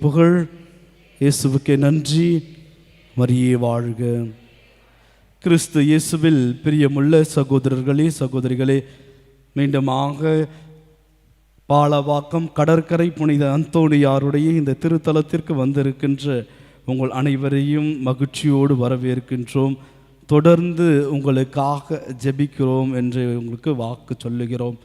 புகழ். இயேசுவுக்கே நன்றி. மரியே வாழ்க. கிறிஸ்து இயேசுவில் பிரியமுள்ள சகோதரர்களே சகோதரிகளே மீண்டுமாக பாலவாக்கம் கடற்கரை புனித அந்தோணியாருடைய இந்த திருத்தலத்திற்கு வந்திருக்கின்ற உங்கள் அனைவரையும் மகிழ்ச்சியோடு வரவேற்கின்றோம். தொடர்ந்து உங்களுக்காக ஜெபிக்கிறோம் என்று உங்களுக்கு வாக்கு சொல்லுகிறோம்.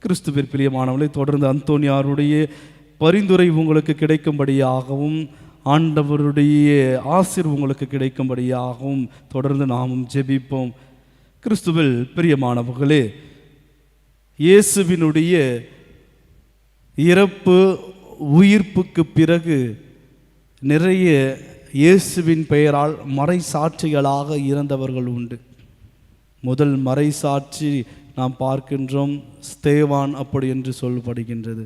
கிறிஸ்துவின் பிரியமானவர்களை தொடர்ந்து அந்தோணியாருடைய பரிந்துரை உங்களுக்கு கிடைக்கும்படியாகவும் ஆண்டவருடைய ஆசிர் உங்களுக்கு கிடைக்கும்படியாகவும் தொடர்ந்து நாமும் ஜெபிப்போம். கிறிஸ்துவில் பிரியமானவர்களே இயேசுவினுடைய இறப்பு உயிர்ப்புக்கு பிறகு நிறைய இயேசுவின் பெயரால் மறைசாட்சிகளாக இறந்தவர்கள் உண்டு. முதல் மறைசாட்சி நாம் பார்க்கின்றோம் ஸ்தேவான் அப்படி என்று சொல்லப்படுகின்றது.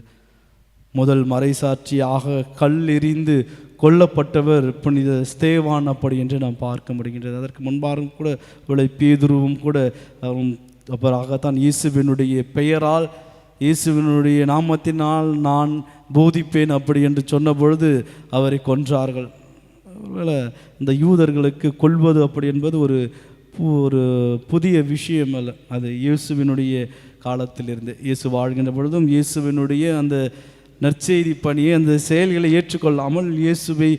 முதல் மறைசாட்சியாக கல் எறிந்து கொல்லப்பட்டவர் புனித ஸ்தேவான் அப்படி என்று நாம் பார்க்க முடிகின்றது. அதற்கு முன்பாரும் கூட இவளை பேதுருவும் கூட அவன் அப்புறாகத்தான் இயேசுவினுடைய பெயரால் இயேசுவினுடைய நாமத்தினால் நான் போதிப்பேன் அப்படி என்று சொன்ன பொழுது அவரை கொன்றார்கள். இந்த யூதர்களுக்கு கொள்வது அப்படி என்பது ஒரு ஒரு புதிய விஷயம் அல்ல. அது இயேசுவினுடைய காலத்திலிருந்து இயேசு வாழ்கின்ற பொழுதும் இயேசுவினுடைய அந்த நற்செய்தி பணியை அந்த செயல்களை ஏற்றுக்கொள்ளாமல் இயேசுவை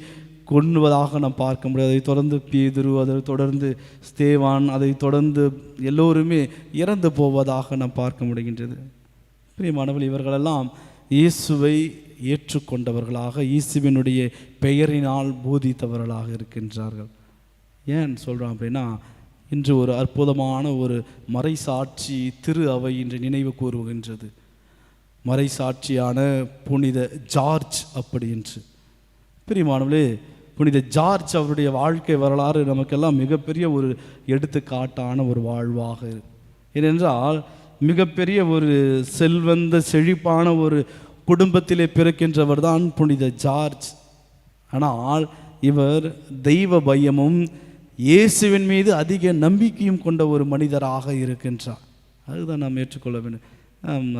கொண்டுவதாக நாம் பார்க்க முடியாது. அதை தொடர்ந்து பேதுரு அதை தொடர்ந்து ஸ்தேவான் அதை தொடர்ந்து எல்லோருமே இறந்து போவதாக நாம் பார்க்க முடிகின்றது. பிரியமானவர்கள் இவர்களெல்லாம் இயேசுவை ஏற்றுக்கொண்டவர்களாக இயேசுவினுடைய பெயரினால் போதித்தவர்களாக இருக்கின்றார்கள். ஏன் சொல்கிறோம் அப்படின்னா இன்று ஒரு அற்புதமான ஒரு மறைசாட்சி திரு அவை இன்று நினைவு கூறுகின்றது. மறைசாட்சியான புனித ஜார்ஜ் அப்படி என்று. பிரியமானவர்களே புனித ஜார்ஜ் அவருடைய வாழ்க்கை வரலாறு நமக்கெல்லாம் மிகப்பெரிய ஒரு எடுத்துக்காட்டான ஒரு வாழ்வாக ஏனென்றால் மிகப்பெரிய ஒரு செல்வந்த செழிப்பான ஒரு குடும்பத்திலே பிறக்கின்றவர் தான் புனித ஜார்ஜ். ஆனால் இவர் தெய்வ பயமும் இயேசுவின் மீது அதிக நம்பிக்கையும் கொண்ட ஒரு மனிதராக இருக்கின்றார். அதுதான் நாம் ஏற்றுக்கொள்ள வேண்டும்.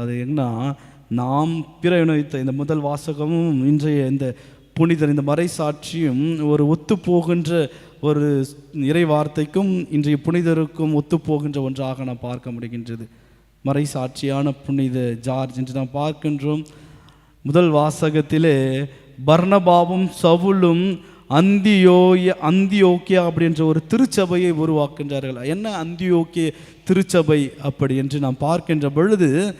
அது என்ன நாம் பிரயோகித்த இந்த முதல் வாசகமும் இன்றைய இந்த புனிதர் இந்த மறைசாட்சியும் ஒரு ஒத்துப்போகின்ற ஒரு இறை வார்த்தைக்கும் இன்றைய புனிதருக்கும் ஒத்துப்போகின்ற ஒன்றாக நாம் பார்க்க முடிகின்றது. மறைசாட்சியான புனித ஜார்ஜ் என்று நாம் பார்க்கின்றோம். முதல் வாசகத்திலே பர்ணபாவும் சவுலும் அந்தியோய அந்தியோக்கியா அப்படின்ற ஒரு திருச்சபையை உருவாக்குகின்றார்கள். என்ன அந்தியோக்கிய திருச்சபை அப்படி என்று நாம் பார்க்கின்ற பொழுது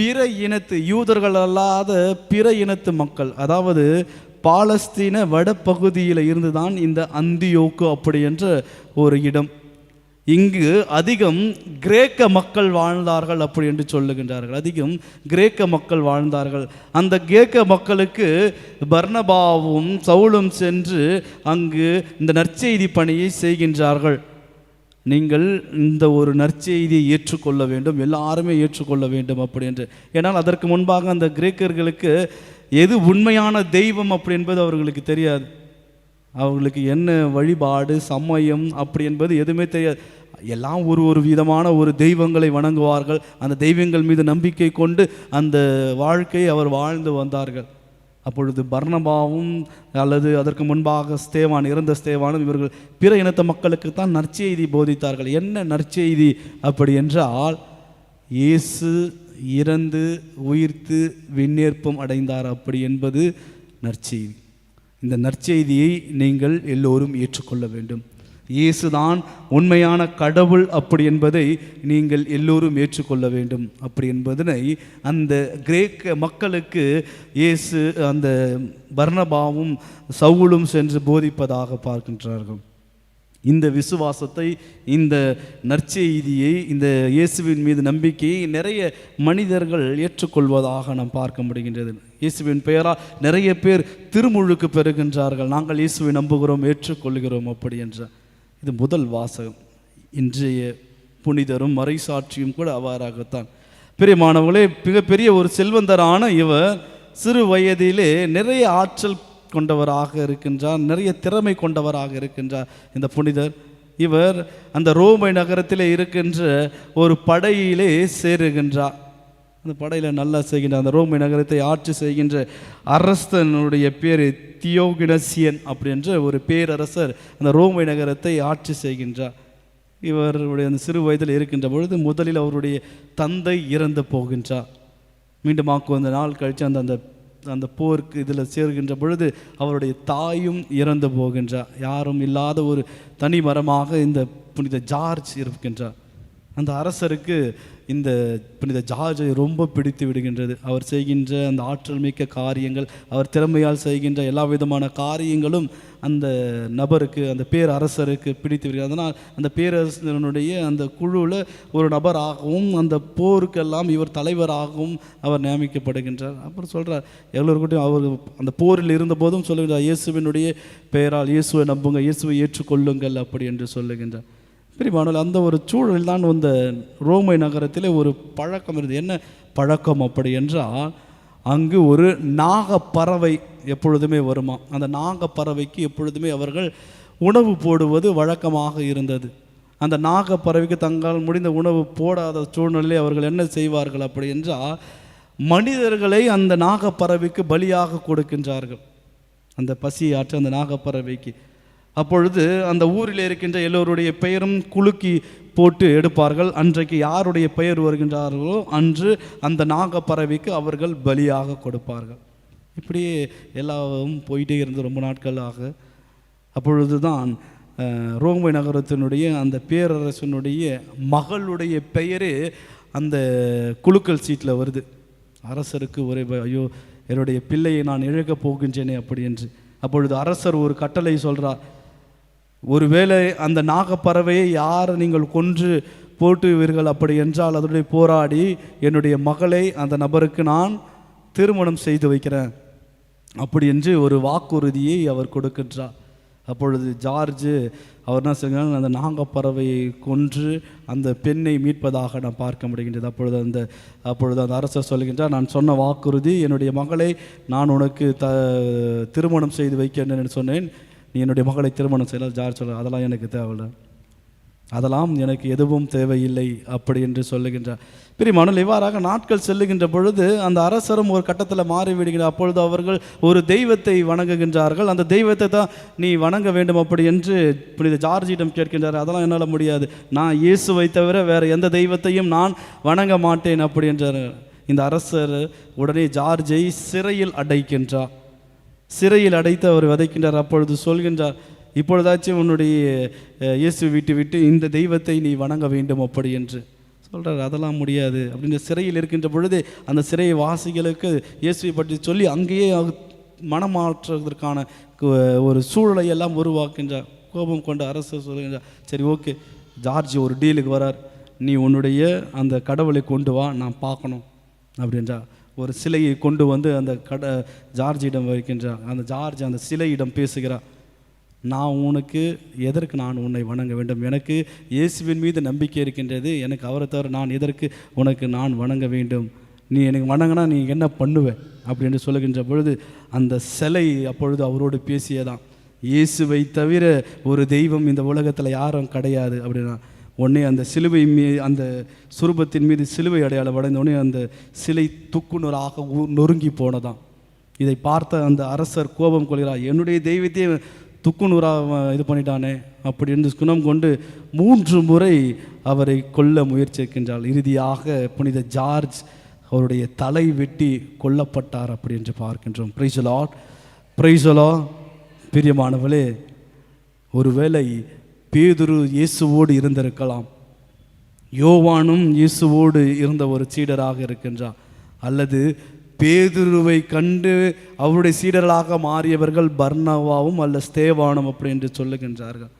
பிற இனத்து யூதர்கள் அல்லாத பிற இனத்து மக்கள் அதாவது பாலஸ்தீன வடபகுதியில் இருந்துதான் இந்த அந்தியோக்கு அப்படி என்ற ஒரு இடம். இங்கு அதிகம் கிரேக்க மக்கள் வாழ்ந்தார்கள் அப்படி என்று சொல்லுகின்றார்கள். அதிகம் கிரேக்க மக்கள் வாழ்ந்தார்கள். அந்த கிரேக்க மக்களுக்கு பர்ணபாவும் சவுலும் சென்று அங்கு இந்த நற்செய்தி பணியை செய்கின்றார்கள். நீங்கள் இந்த ஒரு நற்செய்தியை ஏற்றுக்கொள்ள வேண்டும் எல்லாருமே ஏற்றுக்கொள்ள வேண்டும் அப்படி என்று. ஏன்னால் அதற்கு முன்பாக அந்த கிரேக்கர்களுக்கு எது உண்மையான தெய்வம் அப்படி என்பது அவர்களுக்கு தெரியாது. அவர்களுக்கு என்ன வழிபாடு சமயம் அப்படி என்பது எதுவுமே தெரியாது. எல்லாம் ஒரு ஒரு விதமான ஒரு தெய்வங்களை வணங்குவார்கள். அந்த தெய்வங்கள் மீது நம்பிக்கை கொண்டு அந்த வாழ்க்கையை அவர் வாழ்ந்து வந்தார்கள். அப்பொழுது பர்ணபாவும் அல்லது அதற்கு முன்பாக ஸ்தேவான் இறந்த ஸ்தேவானும் இவர்கள் பிற இனத்த மக்களுக்கு தான் நற்செய்தி போதித்தார்கள். என்ன நற்செய்தி அப்படி என்றால் இயேசு இறந்து உயிர்த்து விண்ணேற்பம் அடைந்தார் அப்படி என்பது நற்செய்தி. இந்த நற்செய்தியை நீங்கள் எல்லோரும் ஏற்றுக்கொள்ள வேண்டும். இயேசுதான் உண்மையான கடவுள் அப்படி என்பதை நீங்கள் எல்லோரும் ஏற்றுக்கொள்ள வேண்டும். அப்படி என்பதனை அந்த கிரேக்க மக்களுக்கு இயேசு அந்த பர்ணபாவும் சவுலும் சென்று போதிப்பதாக பார்க்கின்றார்கள். இந்த விசுவாசத்தை இந்த நற்செய்தியை இந்த இயேசுவின் மீது நம்பிக்கையை நிறைய மனிதர்கள் ஏற்றுக்கொள்வதாக நாம் பார்க்க முடிகின்றது. இயேசுவின் பெயரால் நிறைய பேர் திருமுழுக்கு பெறுகின்றார்கள். நாங்கள் இயேசுவை நம்புகிறோம் ஏற்றுக்கொள்கிறோம் அப்படி என்ற இது முதல் வாசகம். இன்றைய புனிதரும் மறைசாட்சியும் கூட அவ்வாறாகத்தான். பெரியமானவர்களே மிகப்பெரிய ஒரு செல்வந்தரான இவர் சிறு வயதிலே நிறைய ஆற்றல் கொண்டவராக இருக்கின்றார் நிறைய திறமை கொண்டவராக இருக்கின்றார். இந்த புனிதர் இவர் அந்த ரோமை நகரத்தில் இருக்கின்ற ஒரு படையிலே சேருகின்றார். அந்த படையில் நல்லா செய்கின்ற அந்த ரோமை நகரத்தை ஆட்சி செய்கின்ற அரசனுடைய பேர் தியோகினசியன் அப்படின்ற ஒரு பேரரசர் அந்த ரோமை நகரத்தை ஆட்சி செய்கின்றார். இவருடைய அந்த சிறு வயதில் இருக்கின்ற பொழுது முதலில் அவருடைய தந்தை இறந்து போகின்றார். மீண்டும் ஆக்கு அந்த நாள் கழித்து அந்த அந்த அந்த போருக்கு இதில் சேர்கின்ற பொழுது அவருடைய தாயும் இறந்து போகின்றார். யாரும் இல்லாத ஒரு தனி மரமாக இந்த புனித ஜார்ஜ் இருக்கின்றார். அந்த அரசருக்கு இந்த புனித ஜார்ஜை ரொம்ப பிடித்து விடுகின்றது. அவர் செய்கின்ற அந்த ஆற்றல் மிக்க காரியங்கள் அவர் திறமையால் செய்கின்ற எல்லா விதமான காரியங்களும் அந்த நபருக்கு அந்த பேரரசருக்கு பிடித்து விடுகிறது அதனால் அந்த பேரரசனுடைய அந்த குழுவில் ஒரு நபராகவும் அந்த போருக்கெல்லாம் இவர் தலைவராகவும் அவர் நியமிக்கப்படுகின்றார். அப்புறம் சொல்கிறார் எல்லோருக்கிட்டையும் அவர் அந்த போரில் இருந்தபோதும் சொல்லுகிறார் இயேசுவினுடைய பெயரால் இயேசுவை நம்புங்க இயேசுவை ஏற்றுக்கொள்ளுங்கள் அப்படி என்று சொல்லுகின்றார். பிரிவானல் அந்த ஒரு சூழல் தான் வந்த ரோமை நகரத்தில் ஒரு பழக்கம் இருந்தது. என்ன பழக்கம் அப்படி என்றால் அங்கு ஒரு நாகப்பறவை எப்பொழுதுமே வருமா? அந்த நாகப்பறவைக்கு எப்பொழுதுமே அவர்கள் உணவு போடுவது வழக்கமாக இருந்தது. அந்த நாகப்பறவைக்கு தங்களால் முடிந்த உணவு போடாத சூழ்நிலை அவர்கள் என்ன செய்வார்கள் அப்படி என்றால் மனிதர்களை அந்த நாகப்பறவைக்கு பலியாக கொடுக்கின்றார்கள். அந்த பசியாற்று அந்த நாகப்பறவைக்கு. அப்பொழுது அந்த ஊரில் இருக்கின்ற எல்லோருடைய பெயரும் குலுக்கி போட்டு எடுப்பார்கள். அன்றைக்கு யாருடைய பெயர் வருகின்றார்களோ அன்று அந்த நாகப்பறவைக்கு அவர்கள் பலியாக கொடுப்பார்கள். இப்படியே எல்லாவும் போயிட்டே இருந்து ரொம்ப நாட்களாக அப்பொழுது தான் ரோமை நகரத்தினுடைய அந்த பேரரசனுடைய மகளுடைய பெயரே அந்த குழுக்கள் சீட்டில் வருது. அரசருக்கு ஒரே ஐயோ என்னுடைய பிள்ளையை நான் இழக்கப் போகின்றேனே அப்படி என்று. அப்பொழுது அரசர் ஒரு கட்டளை சொல்கிறார் ஒருவேளை அந்த நாகப்பறவையை யார் நீங்கள் கொன்று போட்டுவீர்கள் அப்படி என்றால் அதனுடைய போராடி என்னுடைய மகளை அந்த நபருக்கு நான் திருமணம் செய்து வைக்கிறேன். அப்படி என்று ஒரு வாக்குறுதியை அவர் கொடுக்கின்றார். அப்பொழுது ஜார்ஜ் அவர் என்ன செய்கிறார் அந்த நாகப்பறவையை கொன்று அந்த பெண்ணை மீட்பதாக நான் பார்க்க முடிகின்றது. அப்பொழுது அந்த அப்பொழுது அந்த அரசர் சொல்கின்றார் நான் சொன்ன வாக்குறுதி என்னுடைய மகளை நான் உனக்கு த திருமணம் செய்து வைக்கிறேன் என்று சொன்னேன். நீ என்னுடைய மகளை திருமணம் செய்யலாம் ஜார்ஜ் சொல்ல அதெல்லாம் எனக்கு தேவையில்லை. அதெல்லாம் எனக்கு எதுவும் தேவையில்லை அப்படி என்று சொல்லுகின்றார். பிரிமானல் இவ்வாறாக நாட்கள் செல்லுகின்ற பொழுது அந்த அரசரும் ஒரு கட்டத்தில் மாறிவிடுகிறார் அப்பொழுது அவர்கள் ஒரு தெய்வத்தை வணங்குகின்றார்கள். அந்த தெய்வத்தை தான் நீ வணங்க வேண்டும் அப்படி என்று புனித ஜார்ஜிடம் கேட்கின்றார். அதெல்லாம் என்னால் முடியாது. நான் இயேசுவை தவிர வேறு எந்த தெய்வத்தையும் நான் வணங்க மாட்டேன் அப்படி என்றார். இந்த அரசர் உடனே ஜார்ஜை சிறையில் அடைக்கின்றார். சிறையில் அடைத்து அவர் விதைக்கின்றார். அப்பொழுது சொல்கின்றார் இப்பொழுதாச்சும் உன்னுடைய இயேசு விட்டு விட்டு இந்த தெய்வத்தை நீ வணங்க வேண்டும் அப்படி என்று. சொல்கிறார் அதெல்லாம் முடியாது. அப்படின்னு சிறையில் இருக்கின்ற பொழுது அந்த சிறை வாசிகளுக்கு இயேசுவை பற்றி சொல்லி அங்கேயே மனமாற்றுவதற்கான ஒரு சூழலை எல்லாம் உருவாக்கின்றார் கோபம் கொண்ட அரசு சொல்கின்றார் சரி ஓகே ஜார்ஜ் ஒரு டீலுக்கு வரார். நீ உன்னுடைய அந்த கடவுளை கொண்டு வா நான் பார்க்கணும். அப்படின்றா ஒரு சிலையை கொண்டு வந்து அந்த கட ஜார்ஜிடம் வைக்கின்றார். அந்த ஜார்ஜ் அந்த சிலையிடம் பேசுகிறார். நான் உனக்கு எதற்கு நான் உன்னை வணங்க வேண்டும்? எனக்கு இயேசுவின் மீது நம்பிக்கை இருக்கின்றது. எனக்கு அவரை தவிர நான் எதற்கு உனக்கு நான் வணங்க வேண்டும்? நீ எனக்கு வணங்கினா நீ என்ன பண்ணுவேன் அப்படின்னு சொல்லுகின்ற பொழுது அந்த சிலை அப்பொழுது அவரோடு பேசியதான் இயேசுவை தவிர ஒரு தெய்வம் இந்த உலகத்தில் யாரும் கிடையாது அப்படின்னா உடனே அந்த சிலுவை மீ அந்த சுரூபத்தின் மீது சிலுவை அடையாளம் அடைந்த உடனே அந்த சிலை துக்குநூறாக ஊ- நொறுங்கி போனதான் இதை பார்த்த அந்த அரசர் கோபம் கொள்கிறார். என்னுடைய தெய்வத்தையே துக்குநூறாக இது பண்ணிட்டானே அப்படி என்று குணம் கொண்டு மூன்று முறை அவரை கொல்ல முயற்சிக்கின்றாள். இறுதியாக புனித ஜார்ஜ் அவருடைய தலை வெட்டி கொல்லப்பட்டார் அப்படி என்று பார்க்கின்றோம். பிரைசலா பிரைசலா பிரியமானவளே ஒருவேளை பேதுரு இயேசுவோடு இருந்திருக்கலாம். யோவானும் இயேசுவோடு இருந்த ஒரு சீடராக இருக்கின்றார். அல்லது பேதுருவை கண்டு அவருடைய சீடர்களாக மாறியவர்கள் பர்ணவாவும் அல்ல ஸ்தேவானும் அப்படி என்று சொல்லுகின்றார்கள்.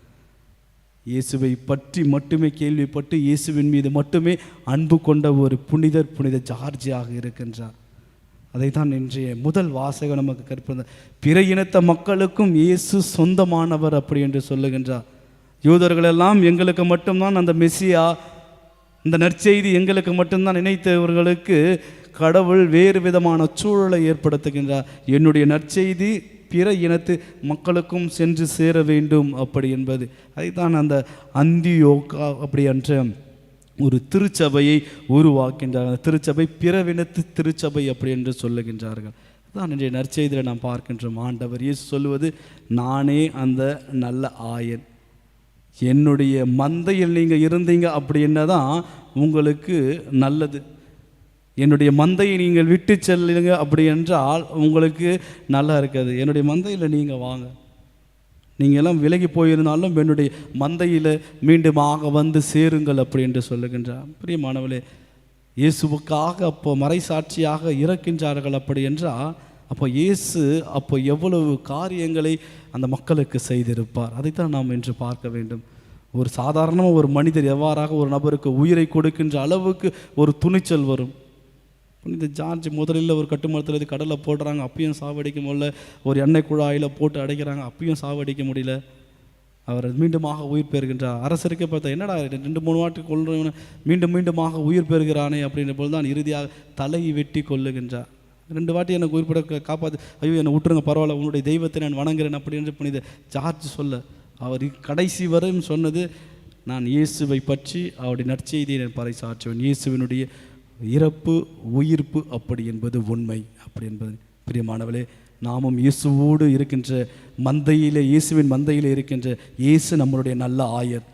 இயேசுவை பற்றி மட்டுமே கேள்விப்பட்டு இயேசுவின் மீது மட்டுமே அன்பு கொண்ட ஒரு புனிதர் புனித ஜார்ஜியாக இருக்கின்றார். தான் இன்றைய முதல் வாசகம் நமக்கு கற்பிந்த பிற இனத்த மக்களுக்கும் இயேசு சொந்தமானவர் அப்படி என்று சொல்லுகின்றார். யூதர்கள் எல்லாம் எங்களுக்கு மட்டும்தான் அந்த மெஸ்ஸியா இந்த நற்செய்தி எங்களுக்கு மட்டும்தான் நினைத்தவர்களுக்கு கடவுள் வேறு விதமான சூழலை ஏற்படுத்துகின்றார். என்னுடைய நற்செய்தி பிற இனத்து மக்களுக்கும் சென்று சேர வேண்டும் அப்படி என்பது. அதைத்தான் அந்த அந்தியோகா அப்படி என்ற ஒரு திருச்சபையை உருவாக்கின்றார்கள் அந்த திருச்சபை பிறவினத்து திருச்சபை அப்படி என்று சொல்லுகின்றார்கள். தான் இன்றைய நற்செய்தியில் நாம் பார்க்கின்றோம். ஆண்டவர் இயேசு சொல்லுவது நானே அந்த நல்ல ஆயன். என்னுடைய மந்தையில் நீங்கள் இருந்தீங்க அப்படின்னா தான் உங்களுக்கு நல்லது. என்னுடைய மந்தையை நீங்கள் விட்டு செல்லுங்க அப்படி என்றால் உங்களுக்கு நல்லா இருக்காது. என்னுடைய மந்தையில் நீங்கள் வாங்க. நீங்கள் எல்லாம் விலகி போயிருந்தாலும் என்னுடைய மந்தையில் மீண்டுமாக வந்து சேருங்கள் அப்படி என்று சொல்லுகின்றார். பிரியமானவளே இயேசுவுக்காக அப்போ மறைசாட்சியாக இறக்கின்றார்கள் அப்படி என்றால் அப்போ இயேசு அப்போ எவ்வளவு காரியங்களை அந்த மக்களுக்கு செய்திருப்பார். அதைத்தான் நாம் இன்று பார்க்க வேண்டும். ஒரு சாதாரணமாக ஒரு மனிதர் எவ்வாறாக ஒரு நபருக்கு உயிரை கொடுக்கின்ற அளவுக்கு ஒரு துணிச்சல் வரும். இந்த ஜார்ஜ் முதலில் ஒரு கட்டுமரத்தில் இது கடலில் போடுறாங்க அப்பயும் சாவடிக்க முடியல. ஒரு எண்ணெய் குழாயில் போட்டு அடைக்கிறாங்க அப்பயும் சாவடிக்க முடியல. அவர் மீண்டுமாக உயிர் பெறுகின்றார். அரசருக்கு பார்த்தா என்னடா ரெண்டு மூணு வாட்டி கொள்றவன் மீண்டும் மீண்டுமாக உயிர் பெறுகிறானே அப்படின்ற போது தான் இறுதியாக தலையை வெட்டி கொள்ளுகின்றார் ரெண்டு வாட்டி எனக்கு உயிர்பட காப்பாற்று ஐயோ என்னை விட்டுருங்க பரவாயில்ல உன்னுடைய தெய்வத்தை நான் வணங்குறேன் அப்படின்னு புனித ஜார்ஜ் சொல்ல அவர் கடைசி வரையும் சொன்னது நான் இயேசுவை பற்றி அவருடைய நற்செய்தியை நான் பறைசாற்றுவேன். இயேசுவினுடைய இறப்பு உயிர்ப்பு அப்படி என்பது உண்மை. அப்படி என்பது. பிரியமானவளே நாமும் இயேசுவோடு இருக்கின்ற மந்தையிலே இயேசுவின் மந்தையில் இருக்கின்ற இயேசு நம்மளுடைய நல்ல ஆயர்.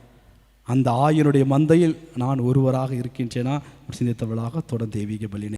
அந்த ஆயனுடைய மந்தையில் நான் ஒருவராக இருக்கின்றேனா? சிந்தித்தவளாக தொடர் தெய்வீக பலினை